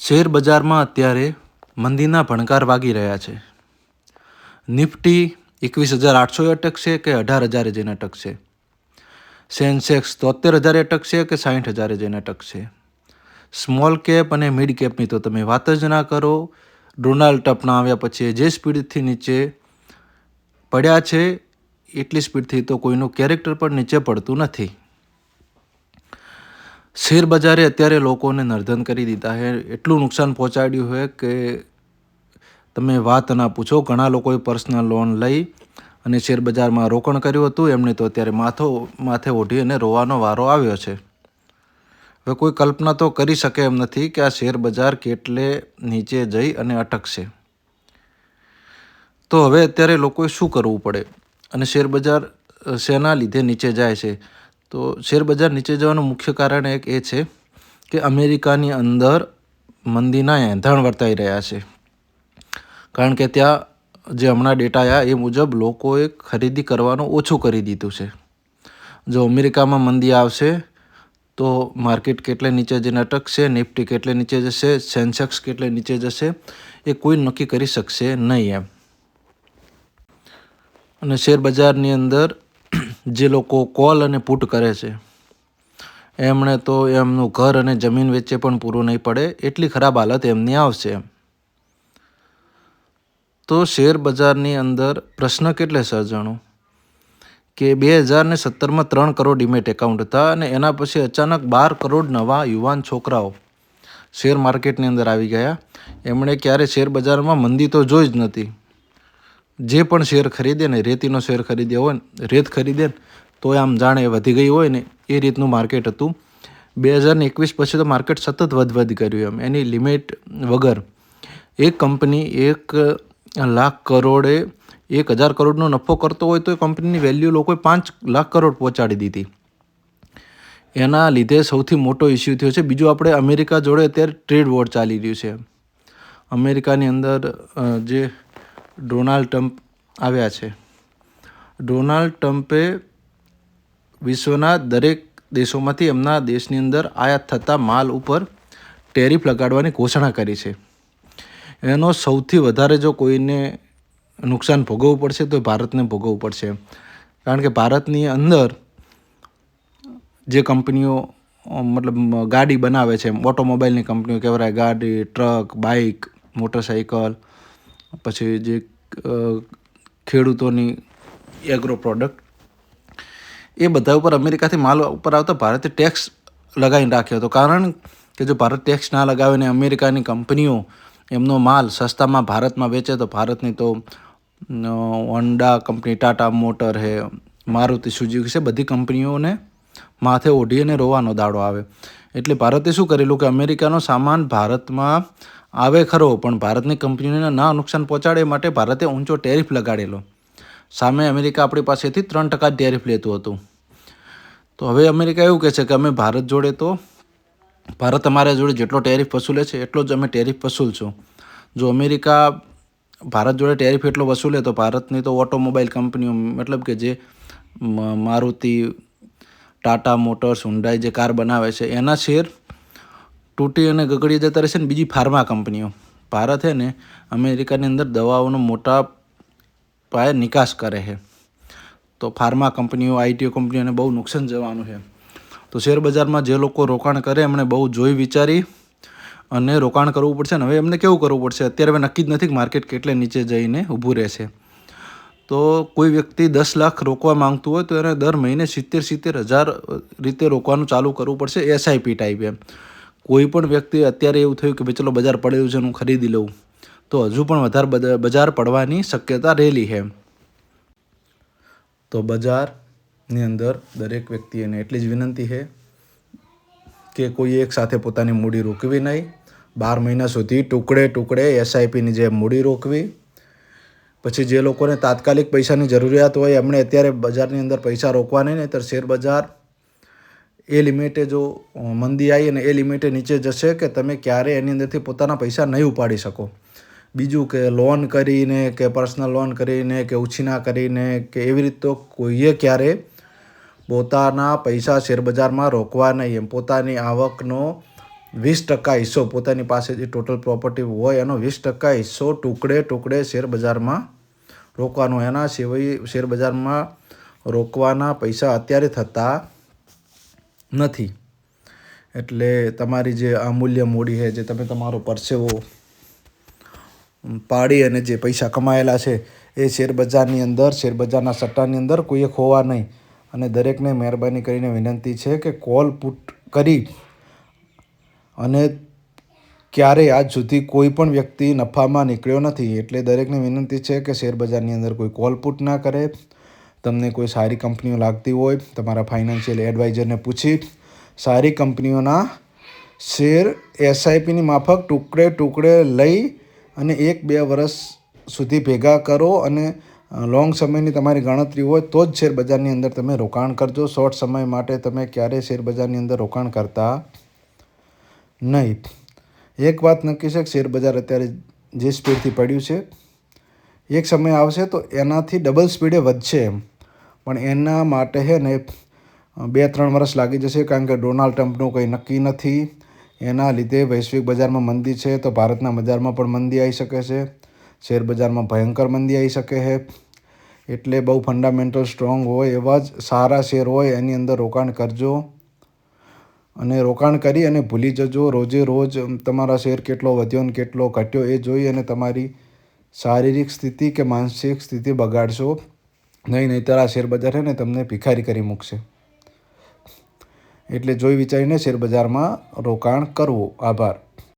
Share બજારમાં અત્યારે મંદીના ભણકાર વાગી રહ્યા છે. નિફ્ટી એકવીસ હજાર આઠસો અટકશે કે અઢાર હજારે જઈને અટકશે સેન્સેક્સ તોતેર હજારે અટકશે કે સાઠ હજારે જઈને અટકશે સ્મોલ કેપ અને મિડ કેપની તો તમે વાત જ ના કરો. ડોનાલ્ડ ટ્રમ્પના આવ્યા પછી જે સ્પીડથી નીચે પડ્યા છે, એટલી સ્પીડથી તો કોઈનું કેરેક્ટર પણ નીચે પડતું નથી. શેર બજારે અત્યારે લોકોને નર્ધન કરી દીધા છે. એટલું નુકસાન પહોંચાડ્યું છે કે તમે વાત ના પૂછો. ઘણા લોકોએ પર્સનલ લોન લઈ અને શેર બજારમાં રોકાણ કર્યું હતું. એમને તો અત્યારે માથો, માથે ઓઢી અને રોવાનો વારો આવ્યો છે. હવે કોઈ કલ્પના તો કરી શકે એમ નથી કે આ શેર બજાર કેટલે નીચે જઈ અને અટકશે. તો હવે અત્યારે લોકોએ શું કરવું પડે? અને શેર બજાર, શેના લીધે નીચે જાય છે? તો શેર બજાર નીચે જવાનું મુખ્ય કારણ એક એ છે કે અમેરિકાની અંદર મંદીના એંધાણ વર્તાઈ રહ્યા છે. કારણ કે ત્યાં જે હમણાં ડેટા આવ્યા એ મુજબ લોકોએ ખરીદી કરવાનું ઓછું કરી દીધું છે. જો અમેરિકામાં મંદી આવશે તો માર્કેટ કેટલે નીચે જઈને અટકશે નિફ્ટી કેટલે નીચે જશે, સેન્સેક્સ કેટલે નીચે જશે એ કોઈ નક્કી કરી શકશે નહીં એમ. અને શેર બજારની અંદર જે લોકો કોલ અને પુટ કરે છે, એમણે તો એમનું ઘર અને જમીન વેચે પણ પૂરું નહીં પડે, એટલી ખરાબ હાલત એમની આવશે. તો શેર બજારની અંદર પ્રશ્ન કેટલે સર્જાણો કે બે હજારને સત્તરમાં ત્રણ કરોડ ડિમેટ એકાઉન્ટ હતા અને એના પછી અચાનક બાર કરોડ નવા યુવાન છોકરાઓ શેર માર્કેટની અંદર આવી ગયા. એમણે ક્યારે શેર બજારમાં મંદી તો જોઈ જ નથી. જે પણ શેર ખરીદે ને રેતીનો શેર ખરીદ્યો હોય ને, રેત ખરીદે ને, તો આમ જાણે વધી ગઈ હોય ને, એ રીતનું માર્કેટ હતું. બે હજાર એકવીસ પછી તો માર્કેટ સતત વધ વધ કર્યું એમ. એની લિમિટ વગર એક કંપની એક લાખ કરોડે એક હજાર કરોડનો નફો કરતો હોય તો એ કંપનીની વેલ્યુ લોકોએ પાંચ લાખ કરોડ પહોંચાડી દીધી. એના લીધે સૌથી મોટો ઇસ્યુ થયો છે. બીજું આપણે અમેરિકા જોડે અત્યારે ટ્રેડ વોર ચાલી રહ્યું છે. અમેરિકાની અંદર જે ડોનાલ્ડ ટ્રમ્પ આવ્યા છે. ડોનાલ્ડ ટ્રમ્પે વિશ્વના દરેક દેશોમાંથી એમના દેશની અંદર આયાત થતા માલ ઉપર ટેરિફ લગાડવાની ઘોષણા કરી છે. એનો સૌથી વધારે જો કોઈને નુકસાન ભોગવવું પડશે તો ભારતને ભોગવવું પડશે. કારણ કે ભારતની અંદર જે કંપનીઓ, મતલબ ગાડી બનાવે છે ઓટોમોબાઈલની કંપનીઓ કહેવાય, ગાડી, ટ્રક બાઇક મોટરસાઇકલ પછી જે ખેડૂતોની એગ્રો પ્રોડક્ટ એ બધા ઉપર અમેરિકાથી માલ ઉપર આવતા ભારતે ટેક્સ લગાવીને રાખ્યો હતો. કારણ કે જો ભારત ટેક્સ ના લગાવે ને અમેરિકાની કંપનીઓ એમનો માલ સસ્તામાં ભારતમાં વેચે, તો ભારતની તો હોન્ડા કંપની, ટાટા મોટર હે, મારુતિ સુઝુકી છે, બધી કંપનીઓને માથે ઓઢી અને રોવાનો દાડો આવે. એટલે ભારતે શું કરેલું કે અમેરિકાનો સામાન ભારતમાં આવે ખરો, પણ ભારતની કંપનીઓને ના નુકસાન પહોંચાડે માટે ભારતે ઊંચો ટેરિફ લગાડેલો. સામે અમેરિકા આપણી પાસેથી ત્રણ ટકા ટેરિફ લેતું હતું. તો હવે અમેરિકા એવું કહે છે કે અમે ભારત જોડે તો, ભારત અમારા જોડે જેટલો ટેરિફ વસૂલે છે, એટલો જ અમે ટેરિફ વસૂલશું. જો અમેરિકા ભારત જોડે ટેરિફ એટલો વસૂલે, તો ભારતની તો ઓટોમોબાઈલ કંપનીઓ, મતલબ કે જે મારુતિ, ટાટા મોટર્સ હુન્ડાઈ જે કાર બનાવે છે, એના શેર તૂટી અને ગગડી જતા રહેશે ને બીજી ફાર્મા કંપનીઓ. ભારત છે ને અમેરિકાની અંદર દવાઓનો મોટા પાયે નિકાસ કરે છે તો ફાર્મા કંપનીઓ, આઈટીઓ કંપનીઓને બહુ નુકસાન જવાનું છે તો શેર બજારમાં જે લોકો રોકાણ કરે, એમણે બહુ જોઈ વિચારી અને રોકાણ કરવું પડશે ને. હવે એમને કેવું કરવું પડશે? અત્યારે હવે નક્કી જ નથી માર્કેટ કેટલે નીચે જઈને ઊભું રહેશે. તો કોઈ વ્યક્તિ દસ લાખ રોકવા માંગતું હોય તો એને દર મહિને સિત્તેર સિત્તેર હજાર રીતે રોકવાનું ચાલુ કરવું પડશે એસઆઈપી ટાઈપ. એમ કોઈ પણ વ્યક્તિ અત્યારે એવું થયું કે ભાઈ ચલો બજાર પડેલું છે હું ખરીદી લઉં, તો હજુ પણ વધારે બજા- બજાર પડવાની શક્યતા રહેલી છે. તો બજારની અંદર દરેક વ્યક્તિને એટલી જ વિનંતી છે કે કોઈ એક સાથે પોતાની મૂડી રોકવી નહીં. બાર મહિના સુધી ટુકડે ટુકડે એસઆઈપીની જે મૂડી રોકવી. પછી જે લોકોને તાત્કાલિક પૈસાની જરૂરિયાત હોય એમણે અત્યારે બજારની અંદર પૈસા રોકવા નહીં, નહીતર શેર બજાર એ લિમિટે જો મંદી આવી અને એ લિમિટે નીચે જશે કે તમે ક્યારે એની અંદરથી પોતાના પૈસા નહીં ઉપાડી શકો. બીજું કે લોન કરીને કે પર્સનલ લોન કરીને કે ઉછીના કરીને કે એવી રીતે તો કોઈએ ક્યારે પોતાના પૈસા શેરબજારમાં રોકવા નહીં. એમ પોતાની આવકનો વીસ ટકા હિસ્સો, પોતાની પાસે જે ટોટલ પ્રોપર્ટી હોય એનો વીસ ટકા હિસ્સો ટુકડે ટુકડે શેર બજારમાં રોકવાનો. એના સિવાય શેરબજારમાં રોકવાના પૈસા અત્યારે થતા નથી. એટલે તમારી જે અમૂલ્ય મૂડી છે, જે તમે તમારો પરસેવો પાડી અને જે પૈસા કમાયેલા છે, એ શેરબજારની અંદર, શેરબજારના સટ્ટાની અંદર કોઈએ ખોવા નહીં. અને દરેકને મહેરબાની કરીને વિનંતી છે કે કોલ પુટ કરી અને ક્યારેય આજ સુધી કોઈ પણ વ્યક્તિ નફામાં નીકળ્યો નથી. એટલે દરેકને વિનંતી છે કે શેરબજારની અંદર કોઈ કોલ પુટ ના કરે. તમને કોઈ સારી કંપનીઓ લાગતી હોય, તમારા ફાઇનાન્શિયલ એડવાઇઝરને પૂછી સારી કંપનીઓના શેર એસઆઈપીની માફક ટુકડે ટુકડે લઈ અને એક બે વર્ષ સુધી ભેગા કરો અને લોંગ સમયની તમારી ગણતરી હોય તો જ શેર બજારની અંદર તમે રોકાણ કરજો. શોર્ટ સમય માટે તમે ક્યારેય શેર બજારની અંદર રોકાણ કરતા નહીં. એક વાત નક્કી છે કે શેર બજાર અત્યારે જે સ્પીડથી પડ્યું છે એક સમય આવશે તો એનાથી ડબલ સ્પીડે વધશે એમ. પણ એના માટે છે ને, બે ત્રણ વર્ષ લાગી જશે કારણ કે ડોનાલ્ડ ટ્રમ્પનું કંઈ નક્કી નથી. એના લીધે વૈશ્વિક બજારમાં મંદી છે તો ભારતના બજારમાં પણ મંદી આવી શકે છે. શેર બજારમાં ભયંકર મંદી આવી શકે છે. એટલે બહુ ફંડામેન્ટલ સ્ટ્રોંગ હોય એવા જ સારા શેર હોય એની અંદર રોકાણ કરજો. અને રોકાણ કરી અને ભૂલી જજો. રોજે રોજ તમારા શેર કેટલો વધ્યો ને કેટલો ઘટ્યો એ જોઈ અને તમારી શારીરિક સ્થિતિ કે માનસિક સ્થિતિ બગાડશો? નહીં નહીંતર આ શેરબજાર છે ને તમને ભિખારી કરી મૂકશે. એટલે જોઈ વિચારીને શેરબજારમાં રોકાણ કરવું. આભાર.